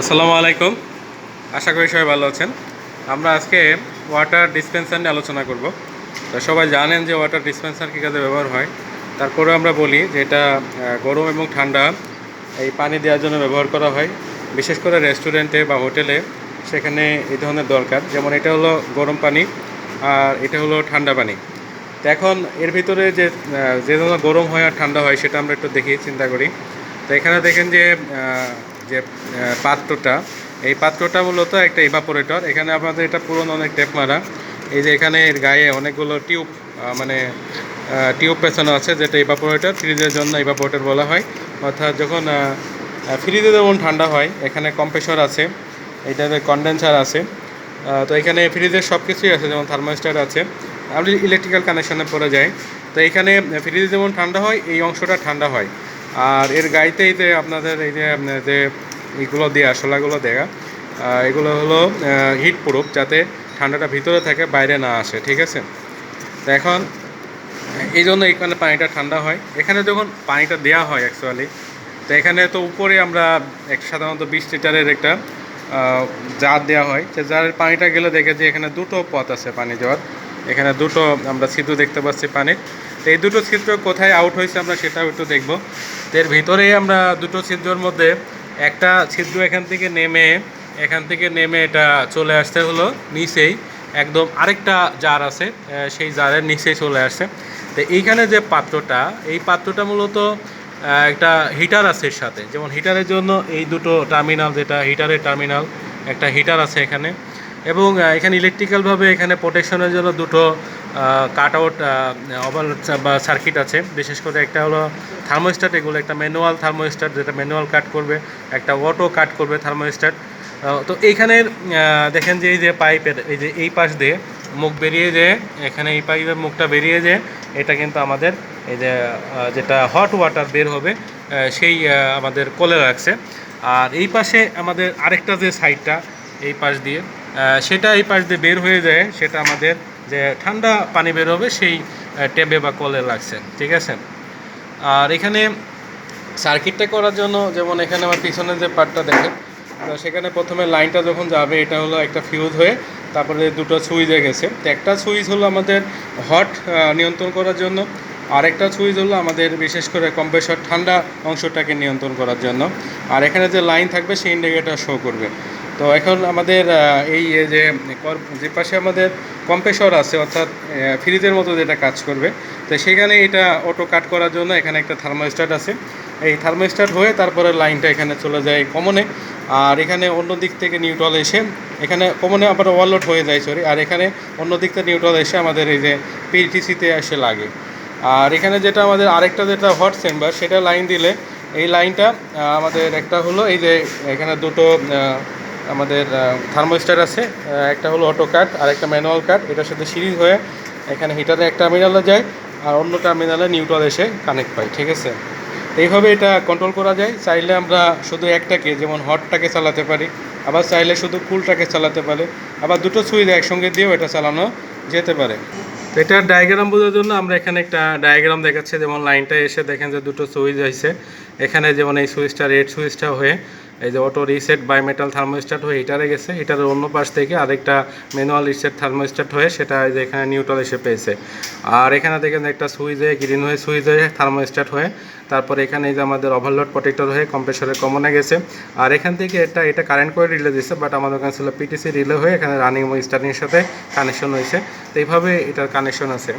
আসসালামু আলাইকুম। আশা করি সবাই ভালো আছেন। আমরা আজকে ওয়াটার ডিসপেন্সার নিয়ে আলোচনা করব। তো সবাই জানেন যে ওয়াটার ডিসপেন্সার কী কাজে ব্যবহার হয়। তারপরেও আমরা বলি যে এটা গরম এবং ঠান্ডা এই পানি দেওয়ার জন্য ব্যবহার করা হয়। বিশেষ করে রেস্টুরেন্টে বা হোটেলে সেখানে এই ধরনের দরকার। যেমন এটা হলো গরম পানি আর এটা হলো ঠান্ডা পানি। তো এখন এর ভিতরে যে যে ধরনের গরম হয় আর ঠান্ডা হয় সেটা আমরা একটু দেখি চিন্তা করি। তো এখানে দেখেন যে যে পাত্রটা, এই পাত্রটা মূলত একটা ইভাপোরেটর এখানে আপনাদের এটা পুরনো অনেক টেপ মারা। এই যে এখানে এর গায়ে অনেকগুলো টিউব মানে টিউব পেছানো আছে যেটা ইভাপোরেটর ফ্রিজের জন্য ইভাপোরেটর বলা হয়। অর্থাৎ যখন ফ্রিজে যেমন ঠান্ডা হয়, এখানে কম্প্রেসর আছে এইটাতে কন্ডেন্সার আছে। তো এখানে ফ্রিজের সব কিছুই আছে, যেমন থার্মোস্টার আছে। আপনি ইলেকট্রিক্যাল কানেকশনে পড়ে যায়। তো এখানে ফ্রিজে যেমন ঠান্ডা হয়, এই অংশটা ঠান্ডা হয়। আর এর গাইতে এই যে আপনাদের এই যে যে এইগুলো দেওয়া শোলাগুলো দেওয়া এগুলো হলো হিট প্রুফ যাতে ঠান্ডাটা ভিতরে থাকে বাইরে না আসে, ঠিক আছে? তো এখন, এই জন্য এখানে পানিটা ঠান্ডা হয়। এখানে যখন পানিটা দেওয়া হয় অ্যাকচুয়ালি তো এখানে তো উপরে আমরা এক সাধারণত বিশ লিটারের একটা জার দেওয়া হয়। সে জারের পানিটা গেলে দেখে যে এখানে দুটো পথ আছে পানি যাওয়ার এখানে দুটো আমরা ছিদ্র দেখতে পাচ্ছি পানির। তো এই দুটো ছিদ্র কোথায় আউট হয়েছে আমরা সেটাও একটু দেখব। এর ভিতরেই আমরা দুটো ছিদ্রর মধ্যে একটা ছিদ্র এখান থেকে নেমে, এখান থেকে নেমে এটা চলে আসতে হলো নিচেই। একদম আরেকটা জার আছে সেই জারের নিচেই চলে আসছে তো এইখানে যে পাত্রটা, এই পাত্রটা মূলত একটা হিটার আছে এর সাথে। যেমন হিটারের জন্য এই দুটো টার্মিনাল, যেটা হিটারের টার্মিনাল, একটা হিটার আছে এখানে। এবং এখানে ইলেকট্রিক্যালভাবে এখানে প্রোটেকশনের জন্য দুটো কাট আউট ওভার বা সার্কিট আছে। বিশেষ করে একটা হলো থার্মোস্ট্যাট এগুলো একটা ম্যানুয়াল থার্মোস্ট্যাট যেটা ম্যানুয়াল কাট করবে, একটা অটো কাট করবে থার্মোস্ট্যাট তো এইখানের দেখেন যে এই যে পাইপের, এই যে এই পাশ দিয়ে মুখ বেরিয়ে যে, এখানে এই পাইপের মুখটা বেরিয়ে যে, এটা কিন্তু আমাদের এই যে যেটা হট ওয়াটার বের হবে সেই আমাদের কোলে রাখছে। আর এই পাশে আমাদের আরেকটা যে সাইডটা এই পাশ দিয়ে সেটা এই পাশ দিয়ে বের হয়ে যায়, সেটা আমাদের যে ঠান্ডা পানি বের হবে সেই ট্যাবে বা কলে লাগছে, ঠিক আছে? আর এখানে সার্কিটটা করার জন্য যেমন এখানে আমার পিছনে যে পার্টটা দেখেন, তো সেখানে প্রথমে লাইনটা যখন যাবে, এটা হলো একটা ফিউজ হয়ে তারপরে দুটো সুইচ সুইচে গেছে। তো একটা সুইচ হলো আমাদের হট নিয়ন্ত্রণ করার জন্য, আরেকটা সুইচ হলো আমাদের বিশেষ করে কম্প্রেসর ঠান্ডা অংশটাকে নিয়ন্ত্রণ করার জন্য। আর এখানে যে লাইন থাকবে, সেই ইন্ডিকেটার শো করবে। তো এখন আমাদের এই যে যে পাশে আমাদের কম্প্রেসর আছে, অর্থাৎ ফ্রিজের মতো যেটা কাজ করবে, তো সেখানে এটা অটো কাট করার জন্য এখানে একটা থার্মোস্ট্যাট আছে। এই থার্মোস্ট্যাট হয়ে তারপরে লাইনটা এখানে চলে যায় কমনে। আর এখানে অন্য দিক থেকে নিউট্রাল এসে, এখানে কমনে আবার ওভারলোড হয়ে যায় সরি আর এখানে অন্য দিক থেকে নিউট্রাল এসে আমাদের এই যে পিটিসিতে এসে লাগে। আর এখানে যেটা আমাদের আরেকটা যেটা হট চেম্বার সেটা লাইন দিলে, এই লাইনটা আমাদের একটা হলো এই যে এখানে দুটো আমাদের থার্মোস্টার আছে একটা হলো অটো কাট আর একটা ম্যানুয়াল কাট এটার সাথে সিরিজ হয়ে এখানে হিটারে এক টার্মিনালে যায়, আর অন্য টার্মিনালে নিউট্রাল এসে কানেক্ট পাই ঠিক আছে? এইভাবে এটা কন্ট্রোল করা যায়, চাইলে আমরা শুধু একটাকে, যেমন হটটাকে চালাতে পারি, আবার চাইলে শুধু কুলটাকে চালাতে পারে, আবার দুটো সুইচ একসঙ্গে দিয়েও এটা চালানো যেতে পারে। তো এটার ডায়াগ্রাম বোঝার জন্য আমরা এখানে একটা ডায়াগ্রাম দেখাচ্ছি, যেমন লাইনটা এসে দেখেন যে দুটো সুইচ হয়েছে এখানে যেমন এই সুইচটা রেড সুইচটা হয়ে এই যে auto reset by metal thermostat হয়ে হিটারে গেছে হিটারের অন্য পাশ থেকে আরেকটা ম্যানুয়াল রিসেট থার্মোস্ট্যাট হয়ে সেটা এই যে এখানে নিউট্রাল এসে পেয়েছে। আর এখানে দেখেন একটা সুইচ হয়ে গ্রিন হয়ে সুইচ হয়ে থার্মোস্ট্যাট হয়ে, তারপর এখানে এই যে আমাদের ওভারলোড প্রোটেক্টর হয়ে কম্প্রেসরের কমনে গেছে। আর এখান থেকে এটা এটা কারেন্ট করে রিলে দিচ্ছে বাট আমাদের ওখানে ছিল পিটিসি রিলে হয়ে এখানে রানিং এবং স্টার্টিংয়ের সাথে কানেকশন হয়েছে। তো এইভাবে এটার কানেকশন আছে।